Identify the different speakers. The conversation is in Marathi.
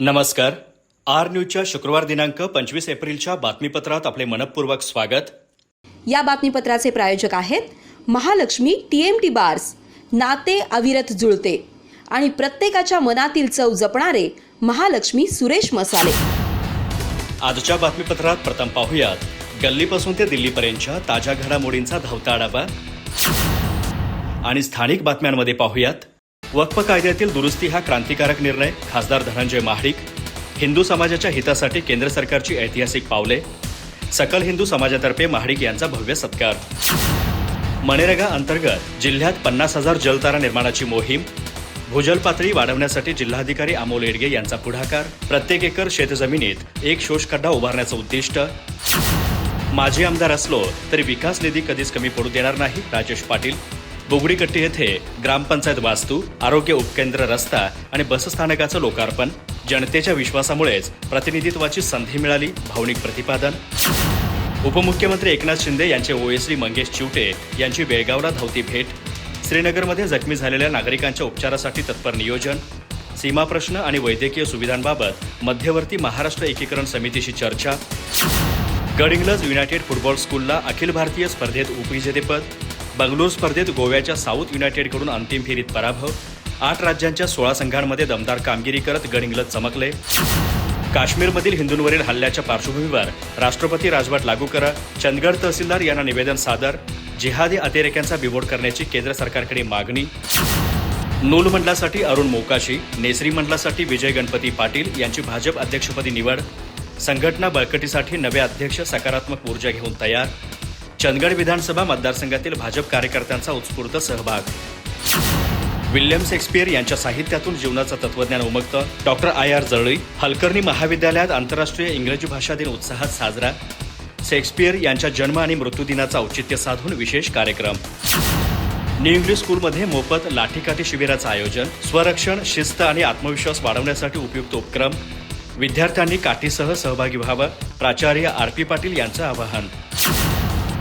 Speaker 1: नमस्कार. आर न्यूजच्या शुक्रवार दिनांक पंचवीस एप्रिलच्या बातमीपत्रात आपले मनपूर्वक स्वागत.
Speaker 2: या बातमीपत्राचे प्रायोजक आहेत Mahalaxmi T M T bars नाते अविरत जुळते आणि प्रत्येकाच्या मनातील चव जपणारे महालक्ष्मी सुरेश मसाले.
Speaker 1: आजच्या बातमीपत्रात प्रथम पाहुयात. गल्लीपासून ते दिल्लीपर्यंतच्या ताज्या घडामोडींचा धावता आढावा. आणि स्थानिक बातम्यांमध्ये पाहुयात. वक्फ कायद्यातील दुरुस्ती हा क्रांतिकारक निर्णय खासदार धनंजय महाडिक. हिंदू समाजाच्या हितासाठी केंद्र सरकारची ऐतिहासिक पावले. सकल हिंदू समाजातर्फे महाडिक यांचा भव्य सत्कार. मनेरेगा अंतर्गत जिल्ह्यात पन्नास हजार जलतारा निर्माणाची मोहीम. भूजल पातळी वाढवण्यासाठी जिल्हाधिकारी अमोल येडगे यांचा पुढाकार. प्रत्येक एकर शेतजमिनीत एक शोषखड्डा उभारण्याचं उद्दिष्ट. माजी आमदार असलो तरी विकास निधी कधीच कमी पडू देणार नाही राजेश पाटील. बुगडीकट्टी येथे ग्रामपंचायत वास्तू आरोग्य उपकेंद्र रस्ता आणि बसस्थानकाचं लोकार्पण. जनतेच्या विश्वासामुळेच प्रतिनिधित्वाची संधी मिळाली. भावनिक प्रतिपादन. उपमुख्यमंत्री एकनाथ शिंदे यांचे ओएसडी मंगेश चिवटे यांची बेळगावला धावती भेट. श्रीनगरमध्ये जखमी झालेल्या नागरिकांच्या उपचारासाठी तत्पर नियोजन. सीमा प्रश्न आणि वैद्यकीय सुविधांबाबत मध्यवर्ती महाराष्ट्र एकीकरण समितीशी चर्चा. गडिंग्लज युनायटेड फुटबॉल स्कूलला अखिल भारतीय स्पर्धेत उपविजेतेपद. बंगलोर स्पर्धेत गोव्याच्या साऊथ युनायटेडकडून अंतिम फेरीत पराभव. आठ राज्यांच्या सोळा संघांमध्ये दमदार कामगिरी करत गडिंगलत चमकले. काश्मीरमधील हिंदूंवरील हल्ल्याच्या पार्श्वभूमीवर राष्ट्रपती राजवट लागू करा. चंदगड तहसीलदार यांना निवेदन सादर. जिहादी अतिरेक्यांचा बिमोड करण्याची केंद्र सरकारकडे मागणी. नूल मंडलासाठी अरुण मोकाशी नेसरी मंडलासाठी विजय गणपती पाटील यांची भाजप अध्यक्षपदी निवड. संघटना बळकटीसाठी नवे अध्यक्ष सकारात्मक ऊर्जा घेऊन तयार. चंदगड विधानसभा मतदारसंघातील भाजप कार्यकर्त्यांचा उत्स्फूर्त सहभाग. विल्यम शेक्सपियर यांच्या साहित्यातून जीवनाचं तत्वज्ञान उमगतं. Doctor I R Jalli Halkarni महाविद्यालयात आंतरराष्ट्रीय इंग्रजी भाषा दिन उत्साहात साजरा. शेक्सपियर यांच्या जन्म आणि मृत्यूदिनाचं औचित्य साधून विशेष कार्यक्रम. न्यू इंग्लिश स्कूलमध्ये मोफत लाठीकाठी शिबिराचं आयोजन. स्वरक्षण शिस्त आणि आत्मविश्वास वाढवण्यासाठी उपयुक्त उपक्रम. विद्यार्थ्यांनी काठीसह सहभागी व्हावं. प्राचार्य आर पी पाटील यांचं आवाहन.